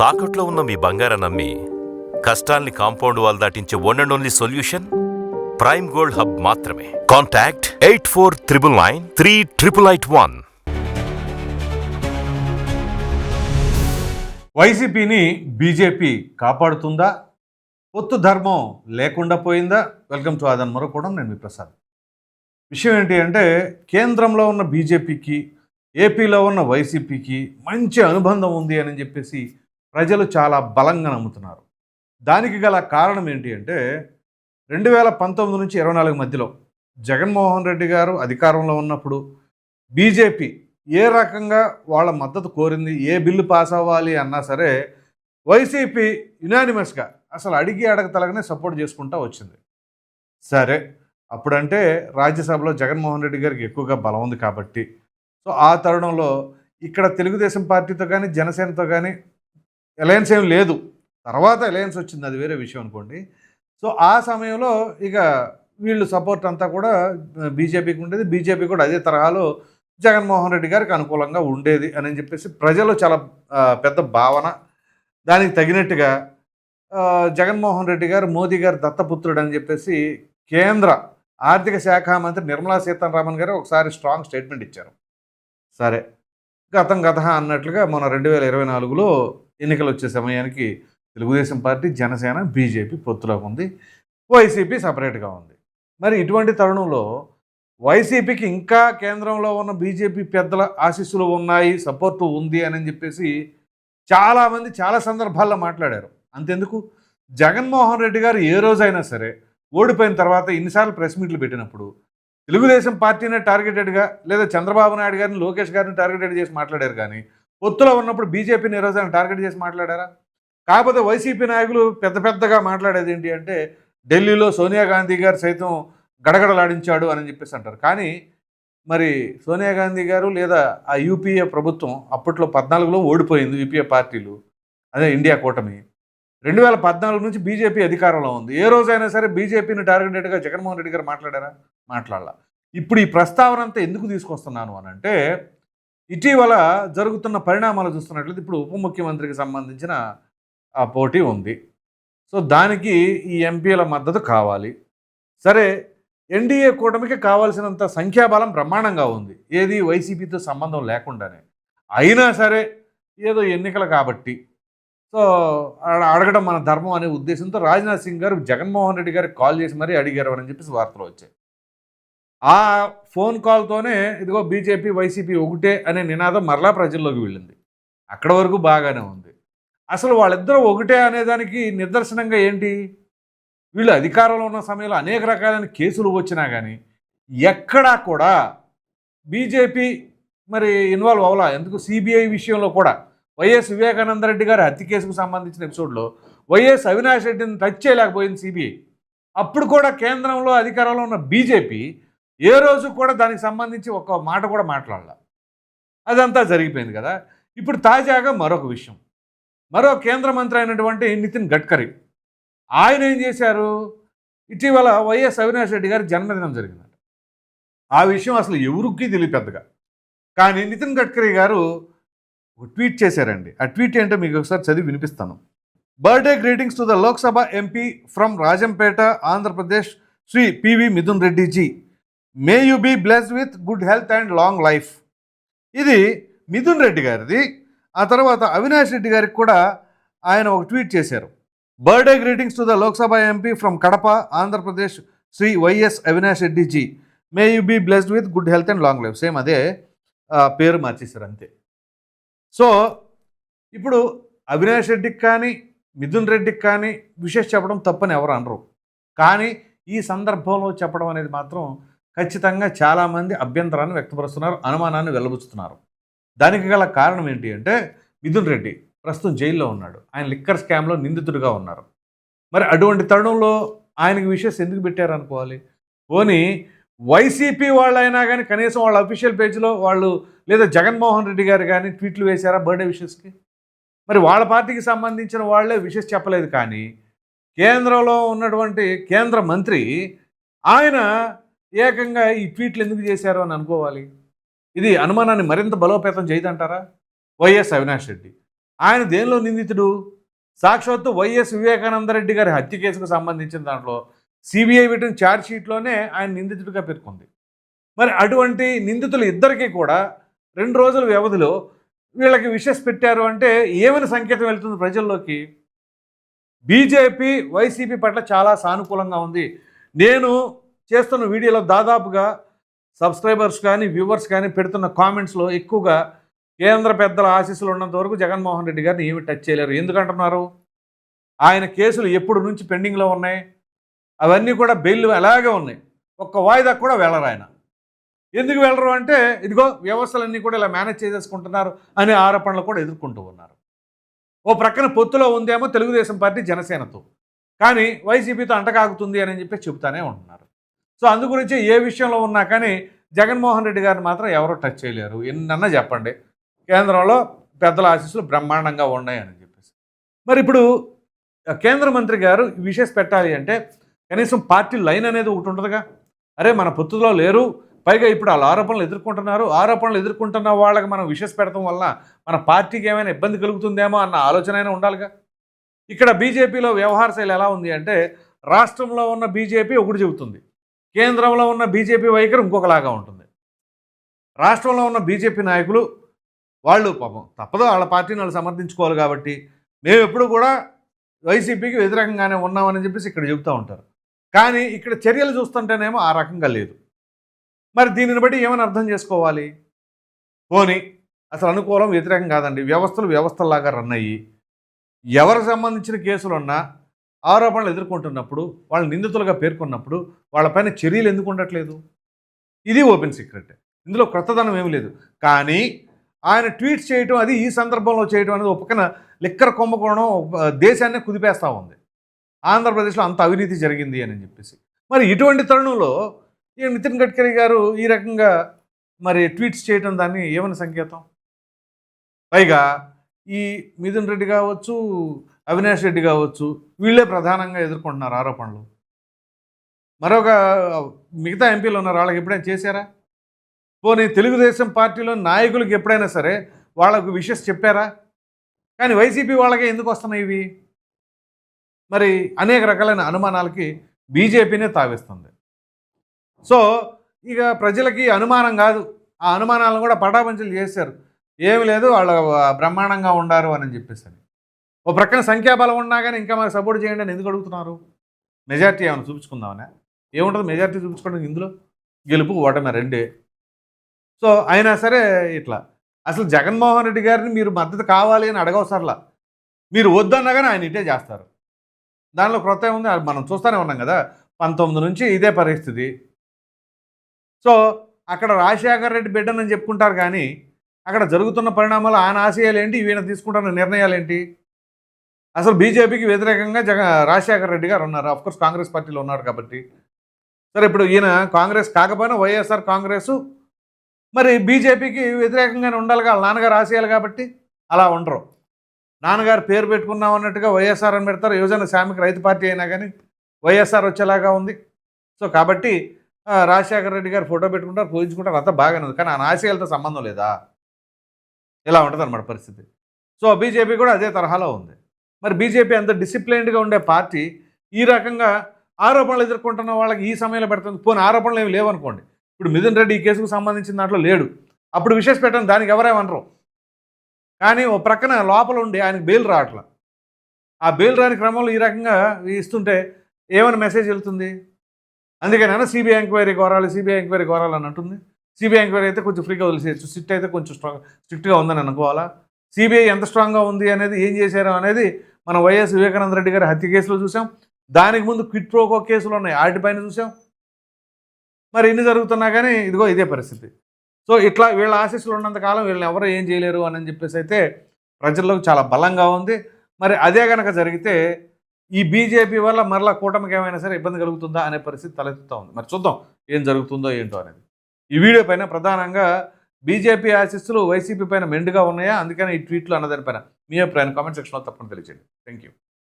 తాకట్లో ఉన్న మీ బంగారం నమ్మి కష్టాల్ని compound wall దాటించే one and only solution prime gold hub మాత్రమే. Contact eight four triple nine three triple eight one వైసీపీని బీజేపీ కాపాడుతుందా? పొత్తు ధర్మం లేకుండా పోయిందా? వెల్కమ్ టు ఆదన్ మరొకడం నేను మీ ప్రసాద్. విషయం ఏంటి అంటే కేంద్రంలో ఉన్న బీజేపీకి ఏపీలో ఉన్న వైసీపీకి మంచి అనుబంధం ఉంది అని చెప్పేసి ప్రజలు చాలా బలంగా నమ్ముతున్నారు. దానికి గల కారణం ఏంటి అంటే రెండు వేల పంతొమ్మిది నుంచి ఇరవై నాలుగు మధ్యలో జగన్మోహన్ రెడ్డి గారు అధికారంలో ఉన్నప్పుడు బీజేపీ ఏ రకంగా వాళ్ళ మద్దతు కోరింది ఏ బిల్లు పాస్ అవ్వాలి అన్నా సరే వైసీపీ యునానిమస్గా అసలు అడిగి అడగతలగానే సపోర్ట్ చేసుకుంటూ వచ్చింది. సరే అప్పుడంటే రాజ్యసభలో జగన్మోహన్ రెడ్డి గారికి ఎక్కువగా బలం ఉంది కాబట్టి. సో ఆ తరుణంలో ఇక్కడ తెలుగుదేశం పార్టీతో కానీ జనసేనతో కానీ అలయన్స్ ఏం లేదు. తర్వాత అలయన్స్ వచ్చింది అది వేరే విషయం అనుకోండి. సో ఆ సమయంలో ఇక వీళ్ళు సపోర్ట్ అంతా కూడా బీజేపీకి ఉండేది. బీజేపీ కూడా అదే తరహాలో జగన్మోహన్ రెడ్డి గారికి అనుకూలంగా ఉండేది అని చెప్పేసి ప్రజలు చాలా పెద్ద భావన. దానికి తగినట్టుగా జగన్మోహన్ రెడ్డి గారు మోదీ గారు దత్తపుత్రుడు అని చెప్పేసి కేంద్ర ఆర్థిక శాఖ మంత్రి నిర్మలా సీతారామన్ గారు ఒకసారి స్ట్రాంగ్ స్టేట్మెంట్ ఇచ్చారు. సరే. గతం గత అన్నట్లుగా మన రెండు వేల ఇరవై నాలుగులో ఎన్నికలు వచ్చే సమయానికి తెలుగుదేశం పార్టీ జనసేన బీజేపీ పొత్తులో ఉంది. వైసీపీ సపరేట్గా ఉంది. మరి ఇటువంటి తరుణంలో వైసీపీకి ఇంకా కేంద్రంలో ఉన్న బీజేపీ పెద్దల ఆశీస్సులు ఉన్నాయి సపోర్టు ఉంది అని చెప్పేసి చాలామంది చాలా సందర్భాల్లో మాట్లాడారు. అంతెందుకు? జగన్మోహన్ రెడ్డి గారు ఏ రోజైనా సరే ఓడిపోయిన తర్వాత ఇన్నిసార్లు ప్రెస్ మీట్లు పెట్టినప్పుడు తెలుగుదేశం పార్టీనే టార్గెటెడ్గా లేదా చంద్రబాబు నాయుడు గారిని లోకేష్ గారిని టార్గెటెడ్ చేసి మాట్లాడారు కానీ పొత్తులో ఉన్నప్పుడు బీజేపీని ఈరోజు టార్గెట్ చేసి మాట్లాడారా? కాకపోతే వైసీపీ నాయకులు పెద్ద పెద్దగా మాట్లాడేది ఏంటి అంటే ఢిల్లీలో సోనియా గాంధీ గారు సైతం గడగడలాడించాడు అని చెప్పేసి అంటారు. కానీ మరి సోనియా గాంధీ గారు లేదా ఆ యూపీఏ ప్రభుత్వం అప్పట్లో పద్నాలుగులో ఓడిపోయింది యూపీఏ పార్టీలు అదే ఇండియా కూటమి. రెండు వేల పద్నాలుగు నుంచి బీజేపీ అధికారంలో ఉంది. ఏ రోజైనా సరే బీజేపీని టార్గెటెడ్గా జగన్మోహన్ రెడ్డి గారు మాట్లాడారా? మాట్లాడాల. ఇప్పుడు ఈ ప్రస్తావన అంతా ఎందుకు తీసుకొస్తున్నాను అని అంటే ఇటీవల జరుగుతున్న పరిణామాలు చూస్తున్నట్లయితే ఇప్పుడు ఉప ముఖ్యమంత్రికి సంబంధించిన ఆ పోటీ ఉంది. సో దానికి ఈ ఎంపీల మద్దతు కావాలి. సరే ఎన్డీఏ కూటమికి కావాల్సినంత సంఖ్యాబలం బ్రహ్మాండంగా ఉంది. ఏది వైసీపీతో సంబంధం లేకుండానే. అయినా సరే ఏదో ఎన్నికలు కాబట్టి. సో అడగడం మన ధర్మం అనే ఉద్దేశంతో రాజ్నాథ్ సింగ్ గారు జగన్మోహన్ రెడ్డి గారికి కాల్ చేసి మరీ అడిగారు అని చెప్పేసి వార్తలు వచ్చాయి. ఆ ఫోన్ కాల్తోనే ఇదిగో బీజేపీ వైసీపీ ఒకటే అనే నినాదం మరలా ప్రజల్లోకి వెళ్ళింది. అక్కడ వరకు బాగానే ఉంది. అసలు వాళ్ళిద్దరూ ఒకటే అనేదానికి నిదర్శనంగా ఏంటి? వీళ్ళు అధికారంలో ఉన్న సమయంలో అనేక రకాలైన కేసులు వచ్చినా కానీ ఎక్కడా కూడా బీజేపీ మరి ఇన్వాల్వ్ అవ్వాలా. ఎందుకు? సిబిఐ విషయంలో కూడా వైఎస్ వివేకానంద రెడ్డి గారి హత్య కేసుకు సంబంధించిన ఎపిసోడ్లో వైఎస్ అవినాష్ రెడ్డిని టచ్ చేయలేకపోయింది సిబిఐ. అప్పుడు కూడా కేంద్రంలో అధికారంలో ఉన్న బీజేపీ ఏ రోజు కూడా దానికి సంబంధించి ఒక మాట కూడా మాట్లాడాల. అదంతా జరిగిపోయింది కదా. ఇప్పుడు తాజాగా మరొక విషయం. మరో కేంద్ర మంత్రి అయినటువంటి నితిన్ గడ్కరీ. ఆయన ఏం చేశారు? ఇటీవల వైఎస్ అవినాష్ రెడ్డి గారి జన్మదినం జరిగిందంట. ఆ విషయం అసలు ఎవరికి తెలియదు పెద్దగా. కానీ నితిన్ గడ్కరీ గారు ట్వీట్ చేశారండి. ఆ ట్వీట్ ఏంటో మీకు ఒకసారి చదివి వినిపిస్తాను. Birthday greetings to the Lok Sabha MP from Rajampet Andhra Pradesh Shri PV Mithun Reddy ji may you be blessed with good health and long life ఇది మిథున్ రెడ్డి గారిది. ఆ తర్వాత అవినాష్ రెడ్డి గారికి కూడా ఆయన ఒక ట్వీట్ చేశారు. Birthday greetings to the Lok Sabha MP from Kadapa Andhra Pradesh Shri YS Avinash Reddy ji. May you be blessed with good health and long life same అదే పేరు మార్చేశారు అంతే. సో ఇప్పుడు అవినాష్ రెడ్డికి కానీ మిథున్ రెడ్డికి కానీ విశేష చెప్పడం తప్పని ఎవరు అనరు. కానీ ఈ సందర్భంలో చెప్పడం అనేది మాత్రం ఖచ్చితంగా చాలామంది అభ్యంతరాన్ని వ్యక్తపరుస్తున్నారు అనుమానాన్ని వెల్లబుచ్చుతున్నారు. దానికి గల కారణం ఏంటి అంటే మిథున్ రెడ్డి ప్రస్తుతం జైల్లో ఉన్నాడు. ఆయన లిక్కర్ స్కామ్లో నిందితుడిగా ఉన్నారు. మరి అటువంటి తరుణంలో ఆయనకి విషయస్ ఎందుకు పెట్టారు అనుకోవాలి పోనీ వైసీపీ వాళ్ళైనా కానీ కనీసం వాళ్ళ అఫీషియల్ పేజ్లో వాళ్ళు లేదా జగన్మోహన్ రెడ్డి గారు కానీ ట్వీట్లు వేశారా బర్త్డే విషెస్కి? మరి వాళ్ళ పార్టీకి సంబంధించిన వాళ్ళే విషెస్ చెప్పలేదు కానీ కేంద్రంలో ఉన్నటువంటి కేంద్ర మంత్రి ఆయన ఏకంగా ఈ ట్వీట్లు ఎందుకు చేశారు అని అనుకోవాలి? ఇది అనుమానాన్ని మరింత బలోపేతం చేయదంటారా? వైఎస్ అవినాష్ రెడ్డి. ఆయన దేనిలో నిందితుడు? సాక్షాత్తు వైఎస్ వివేకానందరెడ్డి గారి హత్య కేసుకు సంబంధించిన దాంట్లో సిబిఐ పెట్టిన ఛార్జ్షీట్లోనే ఆయన నిందితుడిగా పేర్కొంది. మరి అటువంటి నిందితులు ఇద్దరికీ కూడా రెండు రోజుల వ్యవధిలో వీళ్ళకి విషెస్ పెట్టారు అంటే ఏమని సంకేతం వెళ్తుంది ప్రజల్లోకి? బీజేపీ వైసీపీ పట్ల చాలా సానుకూలంగా ఉంది. నేను చేస్తున్న వీడియోలో దాదాపుగా సబ్స్క్రైబర్స్ కానీ వ్యూవర్స్ కానీ పెడుతున్న కామెంట్స్లో ఎక్కువగా కేంద్ర పెద్దల ఆశీస్సులు ఉన్నంత వరకు జగన్మోహన్ రెడ్డి గారిని ఏమి టచ్ చేయలేరు. ఎందుకంటున్నారు? ఆయన కేసులు ఎప్పుడు నుంచి పెండింగ్లో ఉన్నాయి? అవన్నీ కూడా బెయిల్ అలాగే ఉన్నాయి? ఒక్క వాయిదా కూడా వెళ్ళరు ఆయన. ఎందుకు వెళ్ళరు అంటే ఇదిగో వ్యవస్థలన్నీ కూడా ఇలా మేనేజ్ చేసేసుకుంటున్నారు అనే ఆరోపణలు కూడా ఎదుర్కొంటూ ఉన్నారు. ఓ ప్రక్కన పొత్తులో ఉందేమో తెలుగుదేశం పార్టీ జనసేనతో. కానీ వైసీపీతో అంటకాగుతుంది అని చెప్పి చెబుతానే ఉంటున్నారు. సో అందు గురించి ఏ విషయంలో ఉన్నా కానీ జగన్మోహన్ రెడ్డి గారిని మాత్రం ఎవరు టచ్ చేయలేరు. ఎన్నన్నా చెప్పండి. కేంద్రంలో పెద్దల ఆశీస్సులు బ్రహ్మాండంగా ఉన్నాయని చెప్పేసి. మరి ఇప్పుడు కేంద్ర మంత్రి గారు ఈ విషయస్ పెట్టాలి అంటే కనీసం పార్టీ లైన్ అనేది ఒకటి ఉంటుందిగా. అరే మన పొత్తులో లేరు. పైగా ఇప్పుడు వాళ్ళ ఆరోపణలు ఎదుర్కొంటున్నారు. ఆరోపణలు ఎదుర్కొంటున్న వాళ్ళకి మనం విషస్ పెడటం వల్ల మన పార్టీకి ఏమైనా ఇబ్బంది కలుగుతుందేమో అన్న ఆలోచన అయినా ఉండాలిగా. ఇక్కడ బీజేపీలో వ్యవహార శైలి ఎలా ఉంది అంటే రాష్ట్రంలో ఉన్న బీజేపీ ఒకటి చెబుతుంది. కేంద్రంలో ఉన్న బీజేపీ వైఖరి ఇంకొకలాగా ఉంటుంది. రాష్ట్రంలో ఉన్న బీజేపీ నాయకులు వాళ్ళు పాపం తప్పదు వాళ్ళ పార్టీని వాళ్ళు సమర్థించుకోవాలి కాబట్టి మేము ఎప్పుడు కూడా వైసీపీకి వ్యతిరేకంగానే ఉన్నామని చెప్పేసి ఇక్కడ చెబుతూ ఉంటారు. కానీ ఇక్కడ చర్యలు చూస్తుంటేనేమో ఆ రకంగా లేదు. మరి దీనిని బట్టి ఏమని అర్థం చేసుకోవాలి? పోనీ అసలు అనుకూలం వ్యతిరేకం కాదండి. వ్యవస్థలు వ్యవస్థల్లాగా రన్ అయ్యి ఎవరికి సంబంధించిన కేసులు ఉన్నా ఆరోపణలు ఎదుర్కొంటున్నప్పుడు వాళ్ళు నిందితులుగా పేర్కొన్నప్పుడు వాళ్ళపైన చర్యలు ఎందుకు ఉండట్లేదు? ఇది ఓపెన్ సీక్రెట్. ఇందులో క్రొత్తదనం ఏమీ లేదు. కానీ ఆయన ట్వీట్ చేయటం అది ఈ సందర్భంలో చేయటం అనేది ఒక లిక్కర లిక్కర్ కుంభకోణం దేశాన్ని కుదిపేస్తూ ఉంది. ఆంధ్రప్రదేశ్లో అంత అవినీతి జరిగింది అని చెప్పేసి. మరి ఇటువంటి తరుణంలో ఈ నితిన్ గడ్కరీ గారు ఈ రకంగా మరి ట్వీట్స్ చేయటం దాన్ని ఏమని సంకేతం? పైగా ఈ మిథున్ రెడ్డి కావచ్చు అవినాష్ రెడ్డి కావచ్చు వీళ్ళే ప్రధానంగా ఎదుర్కొంటున్నారు ఆరోపణలు. మరొక మిగతా ఎంపీలు ఉన్నారు వాళ్ళకి ఎప్పుడైనా చేశారా? పోనీ తెలుగుదేశం పార్టీలో నాయకులకు ఎప్పుడైనా సరే వాళ్ళకు విషయస్ చెప్పారా? కానీ వైసీపీ వాళ్ళకే ఎందుకు వస్తున్నాయి ఇవి? మరి అనేక రకాలైన అనుమానాలకి బీజేపీనే తావిస్తుంది. సో ఇక ప్రజలకి అనుమానం కాదు. ఆ అనుమానాలను కూడా పటాపంచలు చేశారు. ఏమి లేదు వాళ్ళు బ్రహ్మాండంగా ఉండారు అని చెప్పేసి అని. ఓ ప్రక్కన సంఖ్యాబలం ఉన్నా కానీ ఇంకా మాకు సపోర్ట్ చేయండి అని ఎందుకు అడుగుతున్నారు? మెజార్టీ ఏమైనా చూపించుకుందామనే? ఏముంటుంది మెజార్టీ చూపించుకోవడానికి ఇందులో? గెలుపు ఓటమి రెండే. సో అయినా సరే ఇట్లా. అసలు జగన్మోహన్ రెడ్డి గారిని మీరు మద్దతు కావాలి అని అడగవసరలా. మీరు వద్దన్నా కానీ ఆయన ఇటే చేస్తారు. దానిలో క్రొత్త ఏముంది? అది మనం చూస్తూనే ఉన్నాం కదా. పంతొమ్మిది నుంచి ఇదే పరిస్థితి. సో అక్కడ రాజశేఖర్ రెడ్డి బిడ్డనని చెప్పుకుంటారు కానీ అక్కడ జరుగుతున్న పరిణామాలు ఆయన ఆశయాలు ఏంటి ఈయన తీసుకుంటున్న నిర్ణయాలు ఏంటి అసలు బీజేపీకి వ్యతిరేకంగా జగ రాజశేఖర్ రెడ్డి గారు ఉన్నారు. అఫ్కోర్స్ కాంగ్రెస్ పార్టీలో ఉన్నారు కాబట్టి. సరే ఇప్పుడు ఈయన కాంగ్రెస్ కాకపోయినా వైఎస్ఆర్ కాంగ్రెస్. మరి బీజేపీకి వ్యతిరేకంగానే ఉండాలి వాళ్ళ నాన్నగారు ఆశయాలు కాబట్టి అలా ఉండరు. నాన్నగారు పేరు పెట్టుకున్నాం అన్నట్టుగా వైఎస్ఆర్ అని పెడతారు. యువజన శ్రామిక రైతు పార్టీ అయినా కానీ వైఎస్ఆర్ వచ్చేలాగా ఉంది. సో కాబట్టి రాజశేఖర రెడ్డి గారు ఫోటో పెట్టుకుంటారు పూజించుకుంటారు అంతా బాగానే ఉంది. కానీ ఆ ఆశయాలతో సంబంధం లేదా? ఇలా ఉంటుంది పరిస్థితి. సో బీజేపీ కూడా అదే తరహాలో ఉంది. మరి బీజేపీ అంత డిసిప్లైన్డ్గా ఉండే పార్టీ ఈ రకంగా ఆరోపణలు ఎదుర్కొంటున్న వాళ్ళకి ఈ సమయంలో పెడుతుంది. పోనీ ఆరోపణలు ఏమి లేవనుకోండి. ఇప్పుడు మిథున్ రెడ్డి ఈ కేసుకు సంబంధించిన దాంట్లో లేడు. అప్పుడు విశేష పెట్టండి దానికి ఎవరేమనరు. కానీ ఓ ప్రక్కన లోపల ఉండి ఆయనకు బెయిల్ రావట్ల. ఆ బెయిల్ రాని క్రమంలో ఈ రకంగా ఇస్తుంటే ఏమైనా మెసేజ్ వెళ్తుంది? అందుకనైనా సిబిఐ ఎంక్వైరీ కోరాలి సిబిఐ ఎంక్వైరీ కోరాలని అంటుంది. సిబిఐ ఎంక్వైరీ అయితే కొంచెం ఫ్రీగా వదిలేసేయచ్చు. సిట్ అయితే కొంచెం స్ట్రాంగ్ స్ట్రిక్ట్గా ఉందని అనుకోవాలా? సిబిఐ ఎంత స్ట్రాంగ్గా ఉంది అనేది ఏం చేశారు అనేది మనం వైఎస్ వివేకానంద రెడ్డి గారి హత్య కేసులో చూసాం. దానికి ముందు క్విట్ ప్రోకో కేసులు ఉన్నాయి. వాటిపైన చూసాం. మరి ఎన్ని జరుగుతున్నా కానీ ఇదిగో ఇదే పరిస్థితి. సో ఇట్లా వీళ్ళ ఆశీస్సులు ఉన్నంతకాలం వీళ్ళని ఎవరు ఏం చేయలేరు అని చెప్పేసి అయితే ప్రజల్లోకి చాలా బలంగా ఉంది. మరి అదే కనుక జరిగితే ఈ బీజేపీ వల్ల మరలా కూటమికి ఏమైనా సరే ఇబ్బంది కలుగుతుందా అనే పరిస్థితి తలెత్తుతూ ఉంది. మరి చూద్దాం ఏం జరుగుతుందో ఏంటో అనేది. ఈ వీడియో పైన ప్రధానంగా బీజేపీ ఆశీస్సులు వైసీపీ పైన మెండుగా ఉన్నాయా? అందుకని ఈ ట్వీట్లు అన్నదానిపైన మీ అభిప్రాయం కామెంట్ సెక్షన్లో తప్పని తెలియజేయండి. Thank you